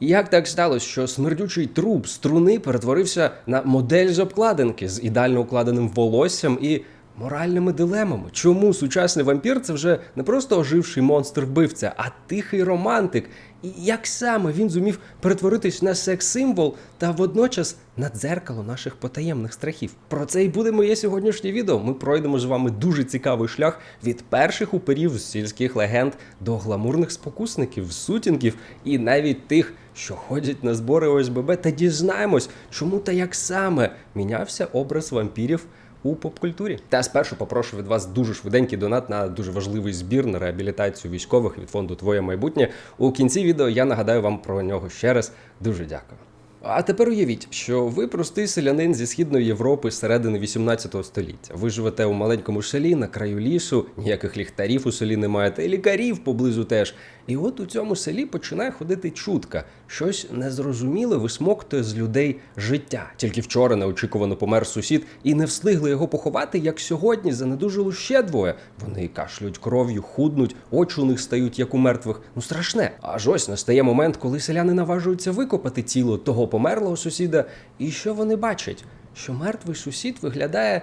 Як так сталося, що смердючий труп струни перетворився на модель з обкладинки з ідеально укладеним волоссям і моральними дилемами? Чому сучасний вампір це вже не просто оживший монстр-вбивця, а тихий романтик? І як саме він зумів перетворитись на секс-символ та водночас на дзеркало наших потаємних страхів? Про це і буде моє сьогоднішнє відео. Ми пройдемо з вами дуже цікавий шлях від перших уперів з сільських легенд до гламурних спокусників, сутінків і навіть тих, що ходять на збори ОСББ, та дізнаємось, чому та як саме мінявся образ вампірів. У попкультурі та спершу попрошу від вас дуже швиденький донат на дуже важливий збір на реабілітацію військових від фонду Твоє майбутнє. У кінці відео я нагадаю вам про нього ще раз. Дуже дякую. А тепер уявіть, що ви простий селянин зі східної Європи середини 18 століття. Ви живете у маленькому селі на краю лісу, ніяких ліхтарів у селі немає, та й лікарів поблизу теж. І от у цьому селі починає ходити чутка. Щось незрозуміле висмоктує з людей життя. Тільки вчора неочікувано помер сусід, і не встигли його поховати, як сьогодні занедужило ще двоє. Вони кашлють кров'ю, худнуть, очі у них стають як у мертвих. Ну страшне. Аж ось настає момент, коли селяни наважуються викопати тіло того померлого сусіда. І що вони бачать? Що мертвий сусід виглядає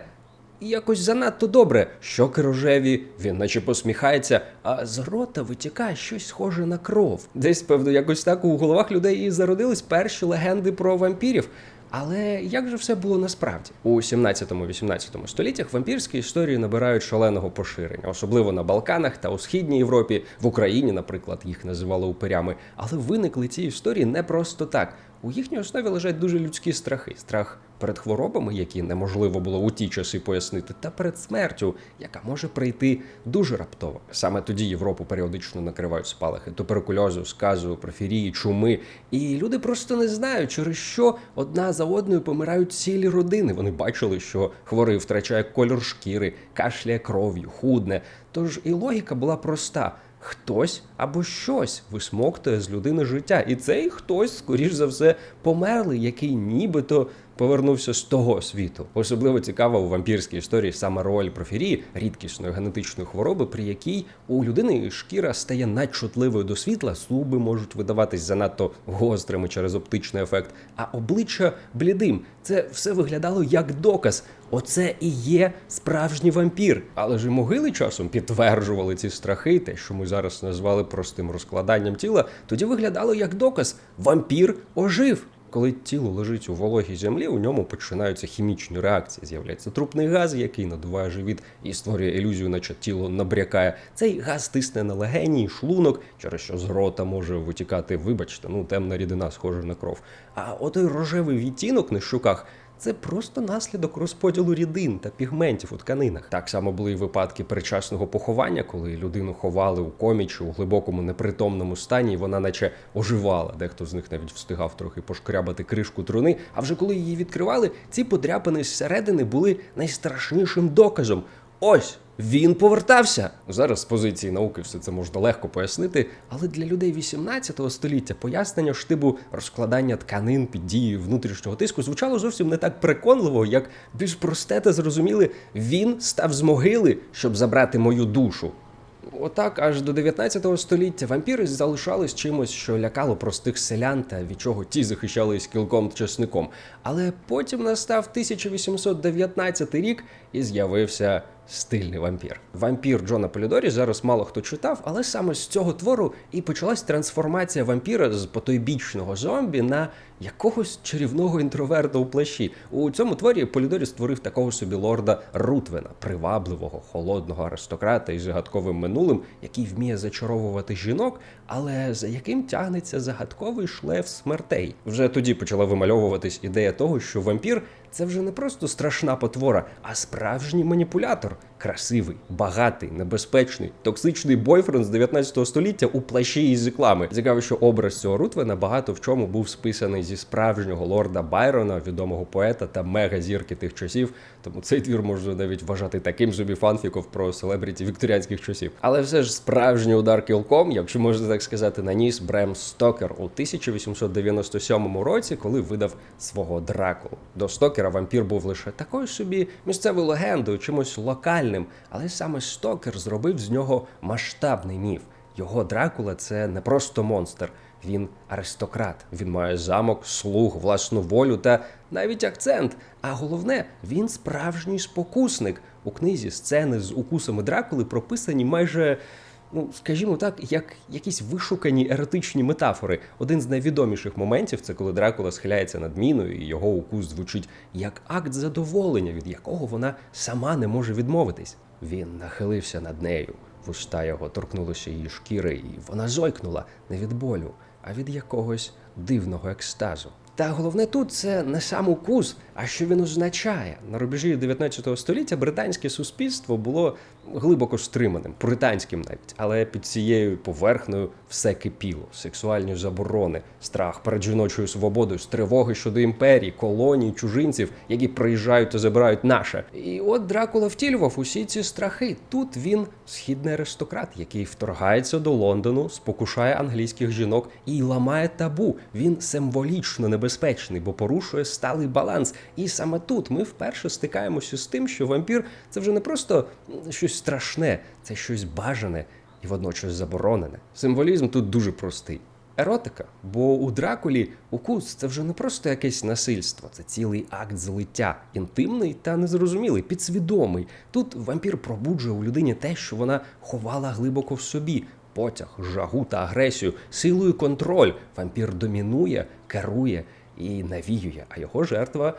якось занадто добре. Щоки рожеві, він наче посміхається, а з рота витікає щось схоже на кров. Десь, певно, якось так у головах людей і зародились перші легенди про вампірів. Але як же все було насправді? У 17-18 століттях вампірські історії набирають шаленого поширення, особливо на Балканах та у східній Європі, в Україні, наприклад, їх називали упирями. Але виникли ці історії не просто так. У їхній основі лежать дуже людські страхи: страх перед хворобами, які неможливо було у ті часи пояснити, та перед смертю, яка може прийти дуже раптово. Саме тоді Європу періодично накривають спалахи туберкульозу, сказу, профірії, чуми. І люди просто не знають, через що одна за одною помирають цілі родини. Вони бачили, що хворий втрачає кольор шкіри, кашляє кров'ю, худне. Тож і логіка була проста. Хтось або щось висмоктує з людини життя, і цей хтось, скоріш за все, померлий, який нібито повернувся з того світу. Особливо цікава у вампірській історії саме роль профірії, рідкісної генетичної хвороби, при якій у людини шкіра стає надчутливою до світла, зуби можуть видаватись занадто гострими через оптичний ефект, а обличчя блідим. Це все виглядало як доказ. Оце і є справжній вампір. Але ж і могили часом підтверджували ці страхи, те, що ми зараз назвали простим розкладанням тіла, тоді виглядало як доказ: вампір ожив. Коли тіло лежить у вологій землі, у ньому починаються хімічні реакції. З'являється трупний газ, який надуває живіт і створює ілюзію, наче тіло набрякає. Цей газ тисне на легені, і шлунок, через що з рота може витікати, вибачте, ну темна рідина схожа на кров. А отой рожевий відтінок на щуках. Це просто наслідок розподілу рідин та пігментів у тканинах. Так само були й випадки причасного поховання, коли людину ховали у комічі у глибокому непритомному стані, і вона наче оживала. Дехто з них навіть встигав трохи пошкрябати кришку труни. А вже коли її відкривали, ці подряпини зсередини були найстрашнішим доказом. Ось він повертався. Зараз з позиції науки все це можна легко пояснити, але для людей 18 століття пояснення штибу розкладання тканин під дією внутрішнього тиску звучало зовсім не так переконливо, як більш просте та зрозуміле. Він став з могили, щоб забрати мою душу. Отак, аж до 19 століття вампіри залишались чимось, що лякало простих селян та від чого ті захищались кілком чесником. Але потім настав 1819 рік і з'явився стильний вампір. Вампір Джона Полідорі зараз мало хто читав, але саме з цього твору і почалась трансформація вампіра з потойбічного зомбі на якогось чарівного інтроверта у плащі. У цьому творі Полідорі створив такого собі лорда Рутвена, привабливого, холодного аристократа із загадковим минулим, який вміє зачаровувати жінок, але за яким тягнеться загадковий шлейф смертей. Вже тоді почала вимальовуватись ідея того, що вампір це вже не просто страшна потвора, а справжній маніпулятор. Красивий, багатий, небезпечний, токсичний бойфренд з 19 століття у плащі із реклами. Цікаво, що образ цього Рутвена багато в чому був списаний зі справжнього лорда Байрона, відомого поета та мега-зірки тих часів. Тому цей твір можна навіть вважати таким собі фанфіком про селебріті вікторіанських часів. Але все ж справжній удар кілком, якщо можна так сказати, наніс Брем Стокер у 1897 році, коли видав свого Дракулу. До Стокера вампір був лише такою собі місцевою легендою, чимось локальним, але саме Стокер зробив з нього масштабний міф. Його Дракула це не просто монстр. Він аристократ. Він має замок, слуг, власну волю та навіть акцент. А головне, він справжній спокусник. У книзі сцени з укусами Дракули прописані майже. Ну, скажімо так, як якісь вишукані еротичні метафори. Один з найвідоміших моментів це коли Дракула схиляється над міною, і його укус звучить як акт задоволення, від якого вона сама не може відмовитись. Він нахилився над нею. Вуста його торкнулися її шкіри, і вона зойкнула не від болю, а від якогось дивного екстазу. Та головне тут це не сам укус, а що він означає. На рубежі 19 століття британське суспільство було глибоко стриманим, пуританським навіть, але під цією поверхнею все кипіло: сексуальні заборони, страх перед жіночою свободою, з тривоги щодо імперії, колоній, чужинців, які приїжджають та забирають наше. І от Дракула втілював усі ці страхи. Тут він східний аристократ, який вторгається до Лондону, спокушає англійських жінок і ламає табу. Він символічно небезпечний, бо порушує сталий баланс. І саме тут ми вперше стикаємося з тим, що вампір це вже не просто щось страшне, це щось бажане і водночас заборонене. Символізм тут дуже простий. Еротика, бо у Дракулі укус це вже не просто якесь насильство, це цілий акт злиття, інтимний та незрозумілий, підсвідомий. Тут вампір пробуджує у людині те, що вона ховала глибоко в собі. Потяг, жагу та агресію, силу і контроль. Вампір домінує, керує і навіює, а його жертва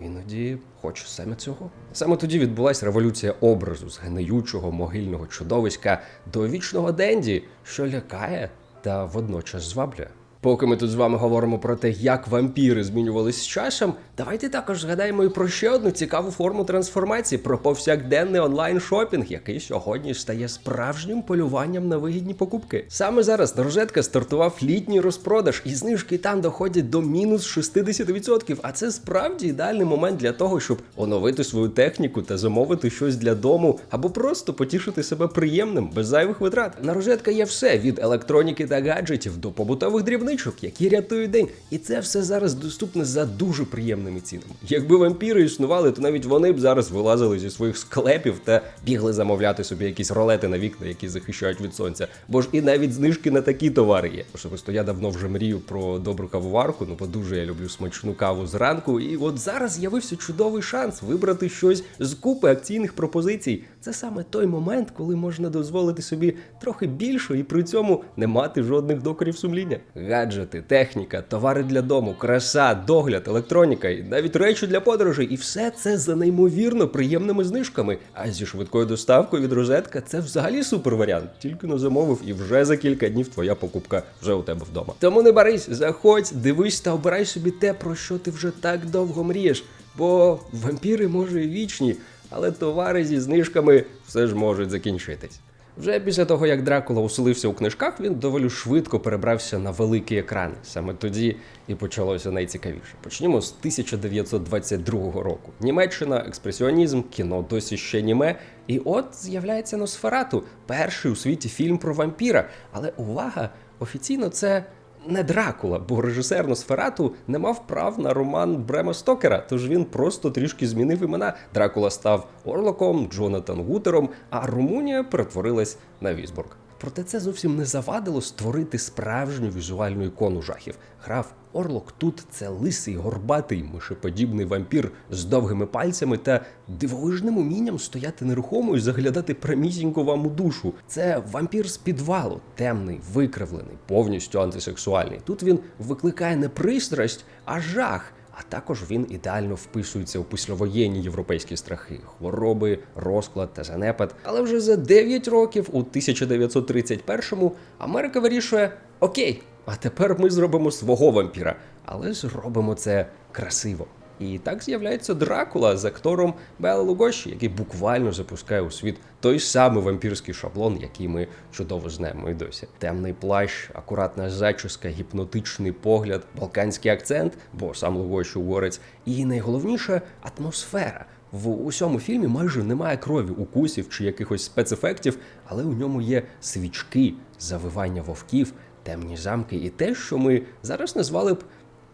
іноді хочу саме цього. Саме тоді відбулася революція образу з гниючого могильного чудовиська до вічного Денді, що лякає та водночас зваблює. Поки ми тут з вами говоримо про те, як вампіри змінювалися з часом, давайте також згадаємо і про ще одну цікаву форму трансформації про повсякденний онлайн шопінг, який сьогодні стає справжнім полюванням на вигідні покупки. Саме зараз на розетка стартував літній розпродаж, і знижки там доходять до мінус 60%. А це справді ідеальний момент для того, щоб оновити свою техніку та замовити щось для дому, або просто потішити себе приємним без зайвих витрат. На розетка є все від електроніки та гаджетів до побутових дрібничок, які рятують день. І це все зараз доступне за дуже приємними цінами. Якби вампіри існували, то навіть вони б зараз вилазили зі своїх склепів та бігли замовляти собі якісь ролети на вікна, які захищають від сонця. Бо ж і навіть знижки на такі товари є. Особисто я давно вже мрію про добру кавоварку, ну бо дуже я люблю смачну каву зранку. І от зараз з'явився чудовий шанс вибрати щось з купи акційних пропозицій. Це саме той момент, коли можна дозволити собі трохи більше і при цьому не мати жодних докорів сумління. Гаджети, техніка, товари для дому, краса, догляд, електроніка і навіть речі для подорожей. І все це за неймовірно приємними знижками. А зі швидкою доставкою від розетка це взагалі супер варіант. Тільки не замовив, і вже за кілька днів твоя покупка вже у тебе вдома. Тому не барись, заходь, дивись та обирай собі те, про що ти вже так довго мрієш. Бо вампіри може і вічні, але товари зі знижками все ж можуть закінчитись. Вже після того, як Дракула уселився у книжках, він доволі швидко перебрався на великі екрани. Саме тоді і почалося найцікавіше. Почнімо з 1922 року. Німеччина, експресіонізм, кіно досі ще німе. І от з'являється Носферату, перший у світі фільм про вампіра. Але увага, офіційно це не Дракула, бо режисер Носферату не мав прав на роман Брема Стокера, тож він просто трішки змінив імена. Дракула став Орлоком, Джонатан Гутером, а Румунія перетворилась на Візбург. Проте це зовсім не завадило створити справжню візуальну ікону жахів. Граф Орлок тут це лисий, горбатий, мишеподібний вампір з довгими пальцями та дивовижним умінням стояти нерухомо і заглядати прямісінько вам у душу. Це вампір з підвалу, темний, викривлений, повністю антисексуальний. Тут він викликає не пристрасть, а жах. А також він ідеально вписується у післявоєнні європейські страхи, хвороби, розклад та занепад. Але вже за 9 років, у 1931-му, Америка вирішує: Окей, а тепер ми зробимо свого вампіра, але зробимо це красиво. І так з'являється Дракула з актором Бела Лугоші, який буквально запускає у світ той самий вампірський шаблон, який ми чудово знаємо і досі. Темний плащ, акуратна зачіска, гіпнотичний погляд, балканський акцент, бо сам Лугоші угорець, і найголовніше атмосфера. В усьому фільмі майже немає крові, укусів чи якихось спецефектів, але у ньому є свічки, завивання вовків, темні замки і те, що ми зараз назвали б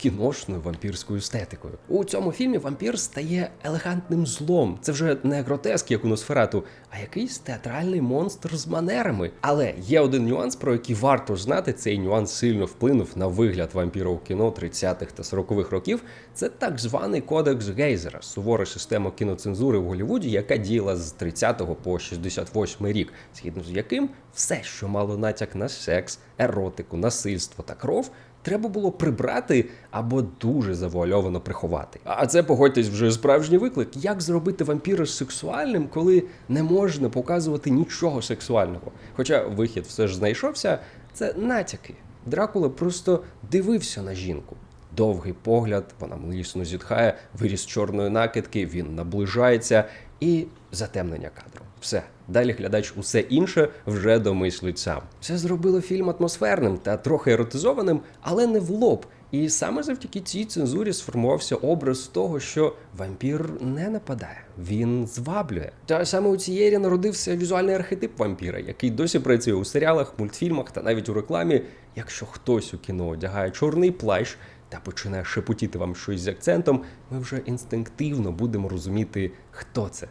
кіношною вампірською естетикою. У цьому фільмі вампір стає елегантним злом. Це вже не гротеск, як у Носферату, а якийсь театральний монстр з манерами. Але є один нюанс, про який варто знати. Цей нюанс сильно вплинув на вигляд вампіра у кіно 30-х та 40-х років. Це так званий кодекс Гейзера, сувора система кіноцензури в Голлівуді, яка діяла з 30 по 68 рік, згідно з яким все, що мало натяк на секс, еротику, насильство та кров. Треба було прибрати або дуже завуальовано приховати. А це погодьтесь вже справжній виклик. Як зробити вампіра сексуальним, коли не можна показувати нічого сексуального? Хоча вихід все ж знайшовся, це натяки. Дракула просто дивився на жінку. Довгий погляд, вона млісно зітхає, виріс чорної накидки, він наближається і затемнення кадру. Все. Далі глядач усе інше вже домислить сам. Це зробило фільм атмосферним та трохи еротизованим, але не в лоб. І саме завдяки цій цензурі сформувався образ того, що вампір не нападає, він зваблює. Та саме у ері народився візуальний архетип вампіра, який досі працює у серіалах, мультфільмах та навіть у рекламі. Якщо хтось у кіно одягає чорний плащ та починає шепотіти вам щось з акцентом, ми вже інстинктивно будемо розуміти, хто це.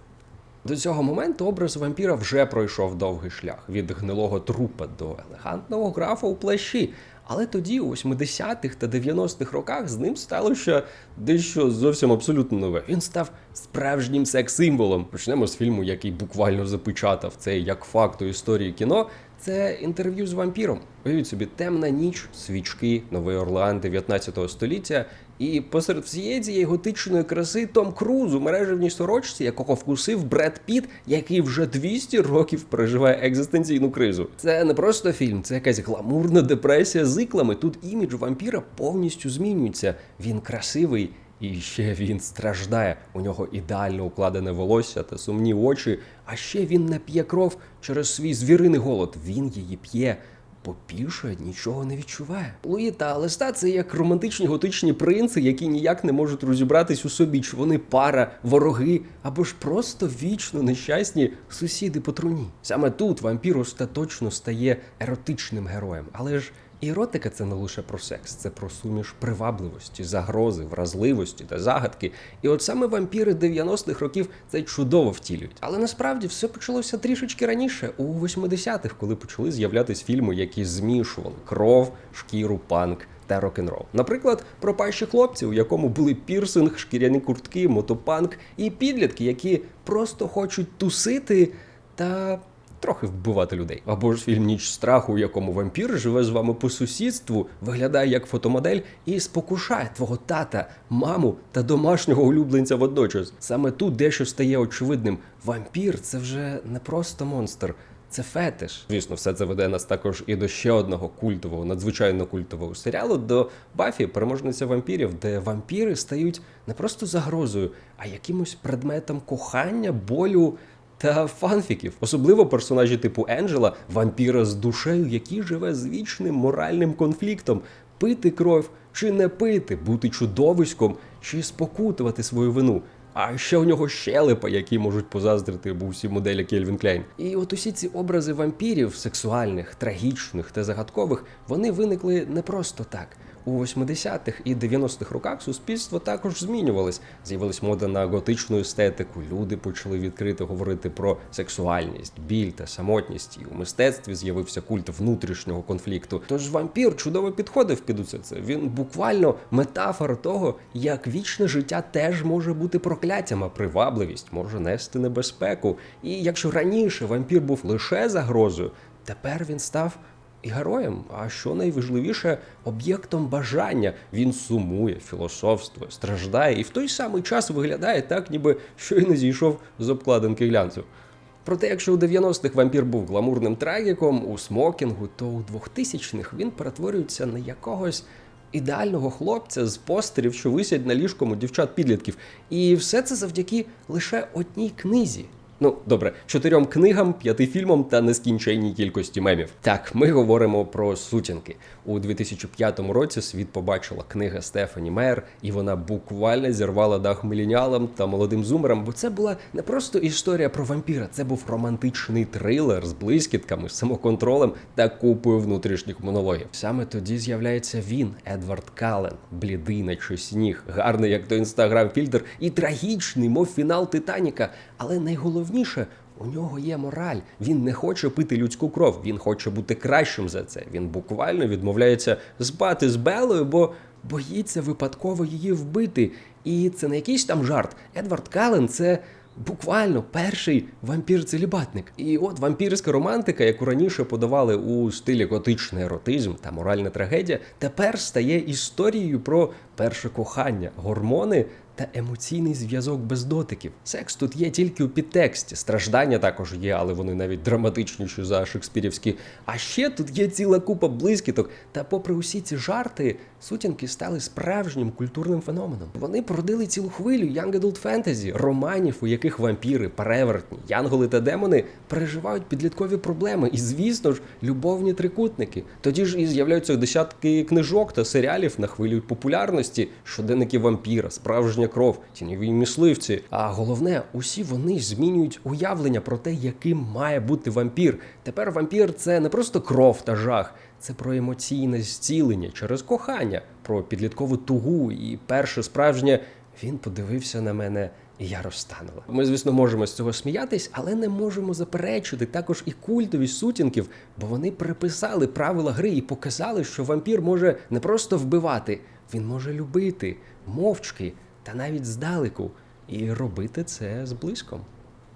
До цього моменту образ вампіра вже пройшов довгий шлях від гнилого трупа до елегантного графа у плащі. Але тоді, у 80-х та 90-х роках, з ним сталося дещо зовсім абсолютно нове. Він став справжнім секс-символом. Почнемо з фільму, який буквально запечатав це як факт у історії кіно. Це інтерв'ю з вампіром. Уявіть собі, темна ніч, свічки, Новий Орлеан 19 століття. І посеред всієї цієї готичної краси Том Круз у мережевній сорочці, якого вкусив Бред Піт, який вже 200 років переживає екзистенційну кризу. Це не просто фільм, це якась гламурна депресія з іклами. Тут імідж вампіра повністю змінюється. Він красивий. І ще він страждає. У нього ідеально укладене волосся та сумні очі. А ще він не п'є кров через свій звіриний голод. Він її п'є. Більше нічого не відчуває. Луї та Алеста це як романтичні готичні принци, які ніяк не можуть розібратись у собі, чи вони пара, вороги або ж просто вічно нещасні сусіди по труні. Саме тут вампір остаточно стає еротичним героєм, але ж. Еротика це не лише про секс, це про суміш привабливості, загрози, вразливості та загадки. І от саме вампіри 90-х років це чудово втілюють. Але насправді все почалося трішечки раніше, у 80-х, коли почали з'являтись фільми, які змішували кров, шкіру, панк. Та рок-н-рол. Наприклад, про пащі хлопців, у якому були пірсинг, шкіряні куртки, мотопанк і підлітки, які просто хочуть тусити та трохи вбивати людей. Або ж фільм Ніч страху, у якому вампір живе з вами по сусідству, виглядає як фотомодель і спокушає твого тата, маму та домашнього улюбленця водночас. Саме тут дещо стає очевидним: вампір це вже не просто монстр. Це фетиш. Звісно, все це веде нас також і до ще одного культового, надзвичайно культового серіалу до Бафі, переможниця вампірів, де вампіри стають не просто загрозою, а якимось предметом кохання, болю та фанфіків, особливо персонажі типу Енджела, вампіра з душею, який живе з вічним моральним конфліктом. Пити кров чи не пити, бути чудовиськом чи спокутувати свою вину. А ще у нього щелепа, які можуть позаздрити бусі моделі Кельвін Клейн. І от усі ці образи вампірів, сексуальних, трагічних та загадкових, вони виникли не просто так. У 80-х і 90-х роках суспільство також змінювалось. З'явилась мода на готичну естетику. Люди почали відкрито говорити про сексуальність, біль та самотність. І у мистецтві з'явився культ внутрішнього конфлікту. Тож вампір чудово підходив під усе це. Він буквально метафора того, як вічне життя теж може бути прокляттям, а привабливість може нести небезпеку. І якщо раніше вампір був лише загрозою, тепер він став і героєм, а що найважливіше, об'єктом бажання. Він сумує, філософствує, страждає і в той самий час виглядає так, ніби щойно зійшов з обкладинки глянцю. Проте, якщо у 90-х вампір був гламурним трагіком у смокінгу, то у 2000-х він перетворюється на якогось ідеального хлопця з постерів, що висять на ліжкому дівчат-підлітків. І все це завдяки лише одній книзі. Ну добре, чотирьом книгам, п'яти фільмам та нескінченній кількості мемів. Так, ми говоримо про сутінки. У 2005 році світ побачила книга Стефані Мейер, і вона буквально зірвала дах міленіалам та молодим зумерам, бо це була не просто історія про вампіра, це був романтичний трилер з блискітками, самоконтролем та купою внутрішніх монологів. Саме тоді з'являється він, Едвард Кален, блідий, наче сніг, гарний, як той інстаграм-фільтр, і трагічний, мов фінал Титаніка. Але найголовніше. У нього є мораль. Він не хоче пити людську кров. Він хоче бути кращим за це. Він буквально відмовляється спати з Белою, бо боїться випадково її вбити. І це не якийсь там жарт. Едвард Кален це. Буквально перший вампір-целібатник. І от вампірська романтика, яку раніше подавали у стилі готичний еротизм та моральна трагедія, тепер стає історією про перше кохання, гормони та емоційний зв'язок без дотиків. Секс тут є тільки у підтексті. Страждання також є, але вони навіть драматичніші за шекспірівські. А ще тут є ціла купа блискіток. Та, попри усі ці жарти, сутінки стали справжнім культурним феноменом. Вони породили цілу хвилю young adult fantasy, романів, у яких вампіри, перевертні, янголи та демони переживають підліткові проблеми. І, звісно ж, любовні трикутники. Тоді ж і з'являються десятки книжок та серіалів на хвилю популярності, щоденники вампіра, справжня кров, тіньові мисливці. А головне, усі вони змінюють уявлення про те, яким має бути вампір. Тепер вампір це не просто кров та жах. Це про емоційне зцілення через кохання, про підліткову тугу. І перше справжнє він подивився на мене, і я розтанула. Ми, звісно, можемо з цього сміятись, але не можемо заперечити також і культовість сутінків, бо вони приписали правила гри і показали, що вампір може не просто вбивати, він може любити мовчки та навіть здалеку, і робити це з блиском.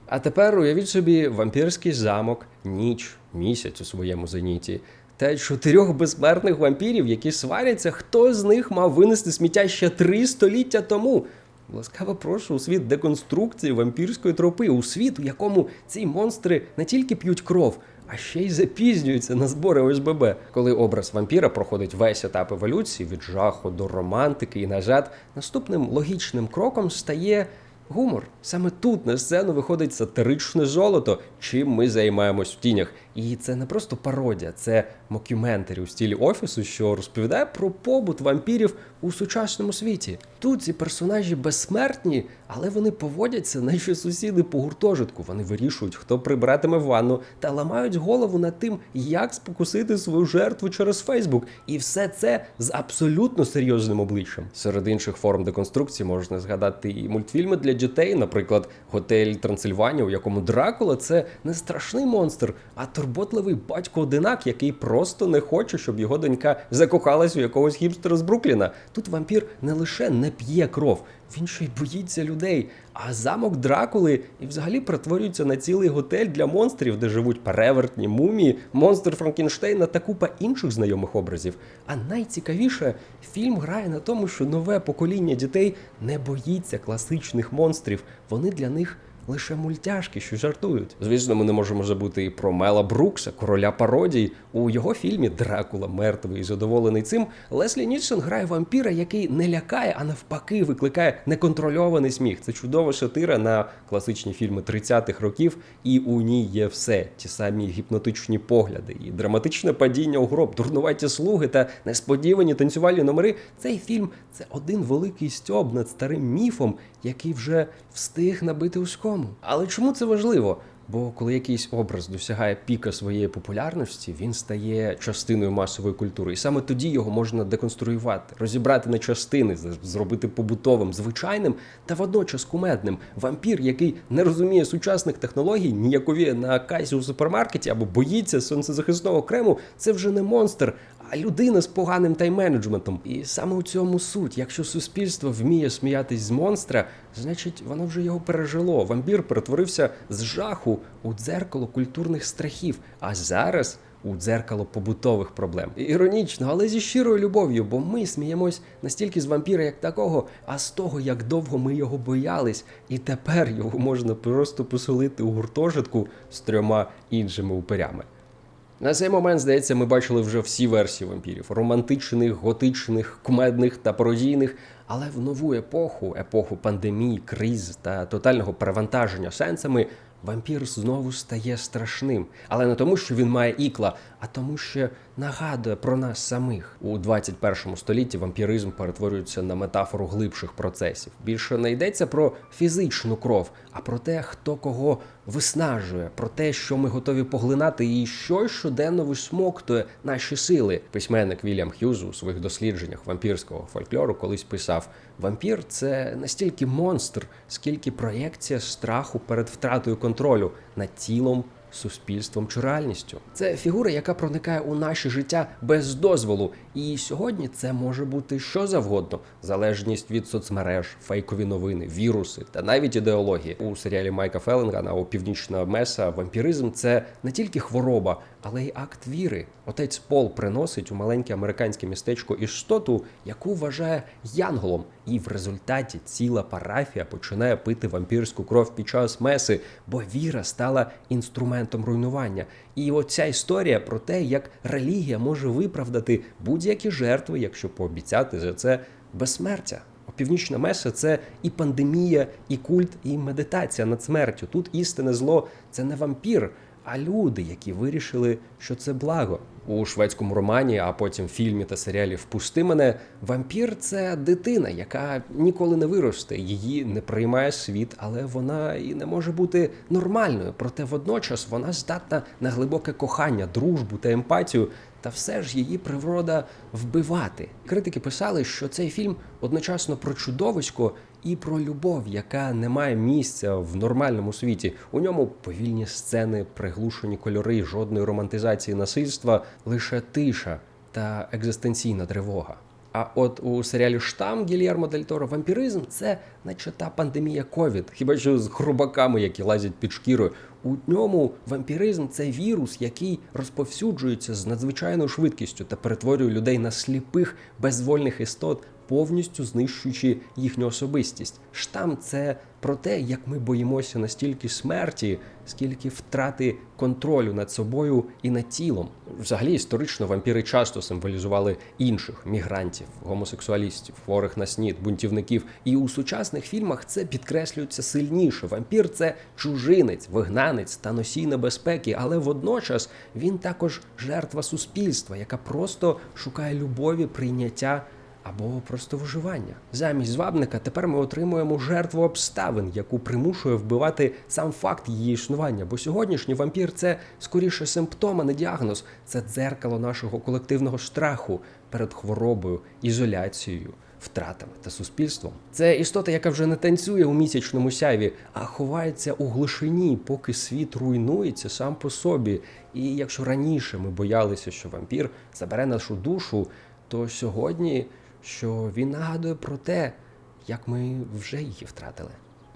А тепер уявіть собі вампірський замок, ніч, місяць у своєму зеніті. Та чотирьох безсмертних вампірів, які сваряться, хто з них мав винести сміття ще три століття тому. Ласкаво прошу у світ деконструкції вампірської тропи, у світ, у якому ці монстри не тільки п'ють кров, а ще й запізнюється на збори ОСББ. Коли образ вампіра проходить весь етап еволюції від жаху до романтики і назад, наступним логічним кроком стає гумор. Саме тут на сцену виходить сатиричне золото, чим ми займаємось в тінях. І це не просто пародія, це мокюментарі у стілі офісу, що розповідає про побут вампірів у сучасному світі. Тут ці персонажі безсмертні, але вони поводяться, наче сусіди по гуртожитку. Вони вирішують, хто прибиратиме ванну, та ламають голову над тим, як спокусити свою жертву через Фейсбук. І все це з абсолютно серйозним обличчям. Серед інших форм деконструкції можна згадати і мультфільми для дітей, наприклад, Готель Трансильванія, у якому Дракула це не страшний монстр, а турботливий батько одинак, який просто не хоче, щоб його донька закохалась у якогось хіпстера з Брукліна. Тут вампір не лише не п'є кров, він ще й боїться людей. А замок Дракули і взагалі перетворюється на цілий готель для монстрів, де живуть перевертні, мумії, монстр Франкенштейна та купа інших знайомих образів. А найцікавіше, фільм грає на тому, що нове покоління дітей не боїться класичних монстрів. Вони для них. Лише мультяшки, що жартують. Звісно, ми не можемо забути і про Мела Брукса, короля пародій. У його фільмі Дракула мертвий і задоволений цим. Леслі Нільсон грає вампіра, який не лякає, а навпаки, викликає неконтрольований сміх. Це чудова сатира на класичні фільми 30-х років, і у ній є все: ті самі гіпнотичні погляди, і драматичне падіння у гроб, дурнуваті слуги та несподівані танцювальні номери. Цей фільм це один великий стьоб над старим міфом, який вже встиг набити у скому. Але чому це важливо? Бо коли якийсь образ досягає піка своєї популярності, він стає частиною масової культури, і саме тоді його можна деконструювати, розібрати на частини, зробити побутовим, звичайним та водночас кумедним. Вампір, який не розуміє сучасних технологій, ніяковіє на касі у супермаркеті або боїться сонцезахисного крему, це вже не монстр, а людина з поганим тайм-менеджментом. І саме у цьому суть. Якщо суспільство вміє сміятись з монстра, значить воно вже його пережило. Вампір перетворився з жаху у дзеркало культурних страхів. А зараз. У дзеркало побутових проблем. Іронічно, але зі щирою любов'ю, бо ми сміємось настільки з вампіра, як такого, а з того, як довго ми його боялись, і тепер його можна просто поселити у гуртожитку з трьома іншими упирями. На цей момент, здається, ми бачили вже всі версії вампірів: романтичних, готичних, кумедних та пародійних. Але в нову епоху, епоху пандемії, криз та тотального перевантаження сенсами, вампір знову стає страшним. Але не тому, що він має ікла, а тому, що нагадує про нас самих. У 21 столітті вампіризм перетворюється на метафору глибших процесів. Більше не йдеться про фізичну кров, а про те, хто кого виснажує, про те, що ми готові поглинати, і що щоденно висмоктує наші сили. Письменник Вільям Х'юз у своїх дослідженнях вампірського фольклору колись писав: вампір це настільки монстр, скільки проєкція страху перед втратою контролю над тілом. Суспільством чи реальністю це фігура, яка проникає у наше життя без дозволу. І сьогодні це може бути що завгодно: залежність від соцмереж, фейкові новини, віруси та навіть ідеології. У серіалі Майка Феллингана у Північна Меса вампіризм це не тільки хвороба, але й акт віри. Отець Пол приносить у маленьке американське містечко істоту, яку вважає янголом, і в результаті ціла парафія починає пити вампірську кров під час меси, бо віра стала інструментом руйнування. І оця історія про те, як релігія може виправдати будь-які жертви, якщо пообіцяти за це безсмертя. Північна меса це і пандемія, і культ, і медитація над смертю. Тут істинне зло це не вампір, а люди, які вирішили, що це благо. У шведському романі, а потім фільмі та серіалі Впусти мене вампір це дитина, яка ніколи не виросте. Її не приймає світ, але вона і не може бути нормальною. Проте водночас вона здатна на глибоке кохання, дружбу та емпатію. Та все ж її природа вбивати. Критики писали, що цей фільм одночасно про чудовисько і про любов, яка не має місця в нормальному світі. У ньому повільні сцени, приглушені кольори, жодної романтизації насильства, лише тиша та екзистенційна тривога. А от у серіалі Штам Гільєрмо Дель Торо вампіризм це наче та пандемія ковід, хіба що з хрубаками, які лазять під шкірою. У ньому вампіризм це вірус, який розповсюджується з надзвичайною швидкістю та перетворює людей на сліпих безвольних істот, повністю знищуючи їхню особистість. Штам це про те, як ми боїмося настільки смерті, скільки втрати контролю над собою і над тілом. Взагалі, історично вампіри часто символізували інших мігрантів, гомосексуалістів, хворих на снід, бунтівників. І у сучасних фільмах це підкреслюється сильніше. Вампір це чужинець, вигнанець та носій небезпеки, але водночас він також жертва суспільства, яка просто шукає любові, прийняття або просто виживання. Замість звабника тепер ми отримуємо жертву обставин, яку примушує вбивати сам факт її існування. Бо сьогоднішній вампір це скоріше симптом, а не діагноз. Це дзеркало нашого колективного страху перед хворобою, ізоляцією. Втратами та суспільством це істота, яка вже не танцює у місячному сяйві, а ховається у глушині, поки світ руйнується сам по собі. І якщо раніше ми боялися, що вампір забере нашу душу, то сьогодні що він нагадує про те, як ми вже її втратили.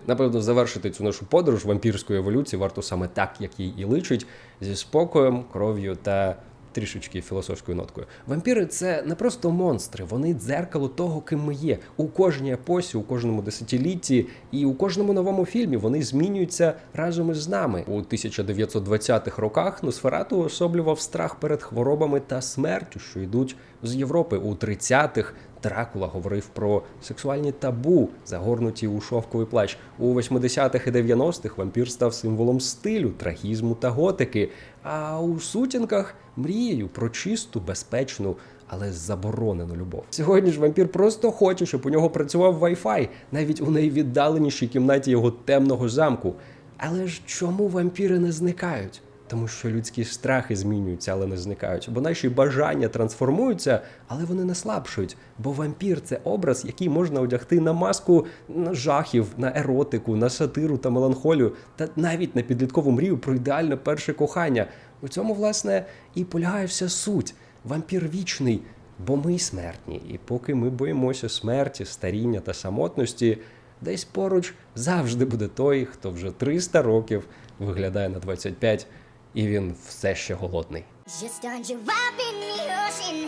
Напевно, завершити цю нашу подорож вампірської еволюції варто саме так, як їй і личить, зі спокоєм, кров'ю та трішечки філософською ноткою. Вампіри це не просто монстри, вони дзеркало того, ким ми є. У кожній епосі, у кожному десятилітті і у кожному новому фільмі вони змінюються разом із нами. У 1920-х роках Носферату особлював страх перед хворобами та смертю, що йдуть з Європи. У 30-х Дракула говорив про сексуальні табу, загорнуті у шовковий плащ. У 80-х і 90-х вампір став символом стилю, трагізму та готики. А у сутінках мрією про чисту, безпечну, але заборонену любов. Сьогодні ж вампір просто хоче, щоб у нього працював Wi-Fi, навіть у найвіддаленішій кімнаті його темного замку. Але ж чому вампіри не зникають? Тому що людські страхи змінюються, але не зникають. Бо наші бажання трансформуються, але вони не слабшують. Бо вампір це образ, який можна одягти на маску на жахів, на еротику, на сатиру та меланхолію, та навіть на підліткову мрію про ідеальне перше кохання. У цьому, власне, і полягає вся суть. Вампір вічний, бо ми смертні. І поки ми боїмося смерті, старіння та самотності, десь поруч завжди буде той, хто вже 300 років виглядає на 25 і він все ще голодний. Just a drop in the ocean,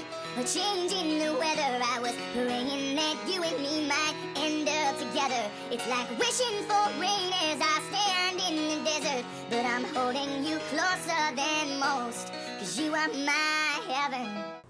a change in the weather. I was praying that you and me might end up together. It's like wishing for rain as I stand in the desert. But I'm holding you closer than most,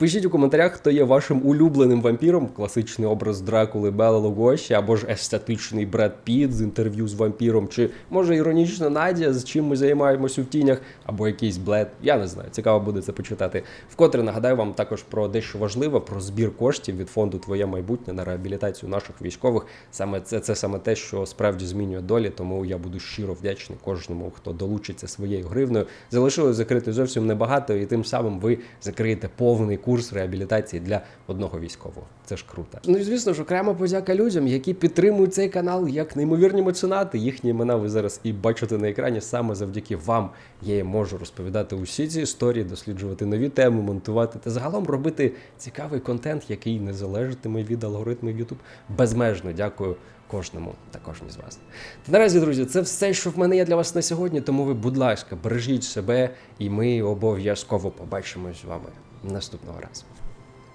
Пишіть у коментарях, хто є вашим улюбленим вампіром. Класичний образ Дракули Бела Лугоші, або ж естетичний Бред Піт з інтерв'ю з вампіром, чи може іронічна Надя, з чим ми займаємося у втінях, або якийсь блед. Я не знаю. Цікаво буде це почитати. Вкотре нагадаю вам також про дещо важливе, про збір коштів від фонду Твоє майбутнє на реабілітацію наших військових. Саме це, це саме те, що справді змінює долі. Тому я буду щиро вдячний кожному, хто долучиться своєю гривною. Залишилось закрити зовсім небагато, і тим самим ви закриєте повний курс реабілітації для одного військового. Це ж круто. Ну і звісно ж, окрема подяка людям, які підтримують цей канал як неймовірні меценати. Їхні імена ви зараз і бачите на екрані. Саме завдяки вам я можу розповідати усі ці історії, досліджувати нові теми, монтувати та загалом робити цікавий контент, який не залежатиме від алгоритмів YouTube. Безмежно дякую кожному та кожній з вас. Та наразі, друзі, це все, що в мене є для вас на сьогодні. Тому ви, будь ласка, бережіть себе, і ми обов'язково побачимось з вами наступного разу.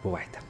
Бувайте!